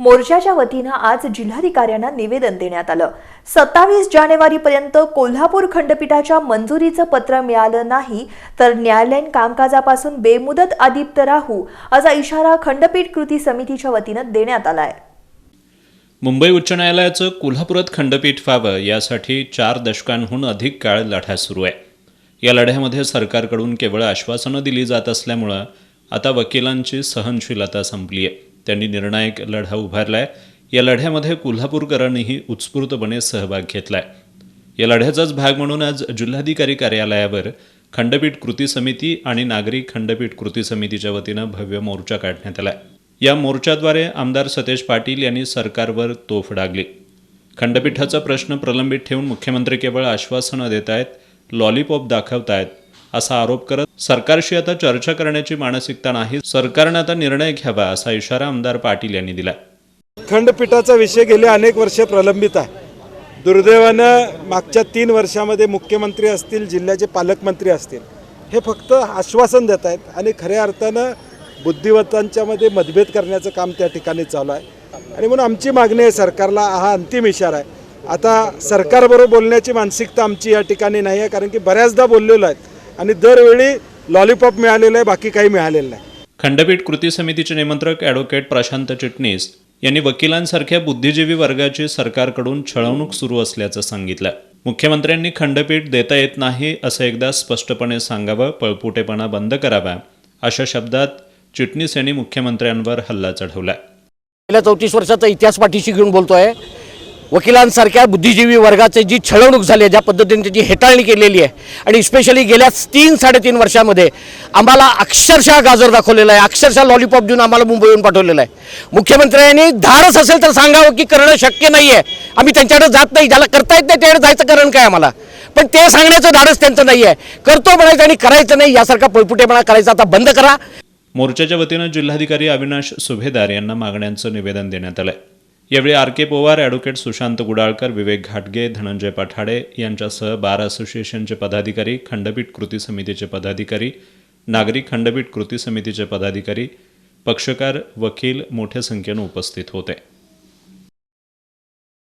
मोर्चाच्या वतीनं आज जिल्हाधिकाऱ्यांना निवेदन देण्यात आलं. सत्तावीस जानेवारीपर्यंत कोल्हापूर खंडपीठाच्या मंजुरीचं पत्र मिळालं नाही तर न्यायालयीन कामकाजापासून बेमुदत आदिप्त राहू असा इशारा खंडपीठ कृती समितीच्या वतीनं देण्यात आलाय. मुंबई उच्च न्यायालयाचं कोल्हापुरात खंडपीठ व्हावं यासाठी चार दशकांहून अधिक काळ लढा सुरू आहे. या लढ्यामध्ये सरकारकडून केवळ आश्वासनं दिली जात असल्यामुळं आता वकिलांची सहनशीलता संपली आहे. त्यांनी निर्णायक लढा उभारलाय. या लढ्यामध्ये कोल्हापूरकरांनीही उत्स्फूर्तपणे सहभाग घेतलाय. या लढ्याचाच भाग म्हणून आज जिल्हाधिकारी कार्यालयावर खंडपीठ कृती समिती आणि नागरी खंडपीठ कृती समितीच्या वतीनं भव्य मोर्चा काढण्यात आला या मोर्चाद्वारे आमदार सतेज पाटील यांनी सरकारवर तोफ डागली. खंडपीठाचा प्रश्न प्रलंबित ठेवून मुख्यमंत्री केवळ आश्वासनं देत आहेत लॉलीपॉप दाखवतायत असा आरोप करत सरकारशी आता चर्चा करण्याची मानसिकता नाही. सरकारनं आता निर्णय घ्यावा असा इशारा आमदार पाटील यांनी दिला खंडपीठाचा विषय गेले अनेक वर्ष प्रलंबित आहे. दुर्दैवानं मागच्या तीन वर्षामध्ये मुख्यमंत्री असतील जिल्ह्याचे पालकमंत्री असतील हे फक्त आश्वासन देत आहेत आणि खऱ्या अर्थानं बुद्धिमत्तांच्यामध्ये मतभेद करण्याचं काम त्या ठिकाणी चालू आहे. आणि म्हणून आमची मागणी आहे सरकारला हा अंतिम इशारा आहे. आता सरकारबरोबर बोलण्याची मानसिकता आमची या ठिकाणी नाही आहे कारण की बऱ्याचदा बोललेलो आहेत. आणि दरवेळी लॉलीपॉप मिळालेलं आहे बाकी काही मिळालेलं नाही. खंडपीठ कृती समितीचे निमंत्रक ॲडव्होकेट प्रशांत चिटणीस यांनी वकिलांसारख्या बुद्धिजीवी वर्गाची सरकारकडून छळवणूक सुरू असल्याचं सांगितलं. मुख्यमंत्र्यांनी खंडपीठ देता येत नाही असं एकदा स्पष्टपणे सांगावं पळपुटेपणा बंद करावा अशा शब्दात चिटणीस यांनी मुख्यमंत्र्यांवर हल्ला चढवला. गेल्या चौतीस वर्षाचा इतिहास पाठीशी घेऊन बोलतोय. वकिलांसारख्या बुद्धिजीवी वर्गाचे जी छळवणूक झाली आहे ज्या पद्धतीने त्याची हेटाळणी केलेली आहे आणि स्पेशली गेल्या तीन साडेतीन वर्षामध्ये आम्हाला अक्षरशः गाजर दाखवलेला आहे अक्षरशः लॉलीपॉप देऊन आम्हाला मुंबईहून पाठवलेला आहे. मुख्यमंत्र्यांनी धाडस असेल तर सांगावं की करणं शक्य नाही आहे आम्ही त्यांच्याकडे जात नाही ज्याला करता येत नाही त्याकडे जायचं कारण काय आम्हाला? पण ते सांगण्याचं धाडस त्यांचं नाही आहे करतो म्हणायचं आणि करायचं नाही यासारखा पळपुटेपणा करायचा आता बंद करा. मोर्चाच्या वतीनं जिल्हाधिकारी अविनाश सुभेदार यांना मागण्यांचं निवेदन देण्यात आलं यावेळी R K Pawar advocate Sushant Gudalkar Vivek घाटगे धनंजय पठाडे यांच्यासह बार असोसिएशनचे पदाधिकारी खंडपीठ कृती समितीचे पदाधिकारी नागरिक खंडपीठ कृती समितीचे पदाधिकारी पक्षकार वकील मोठ्या संख्येनं उपस्थित होते.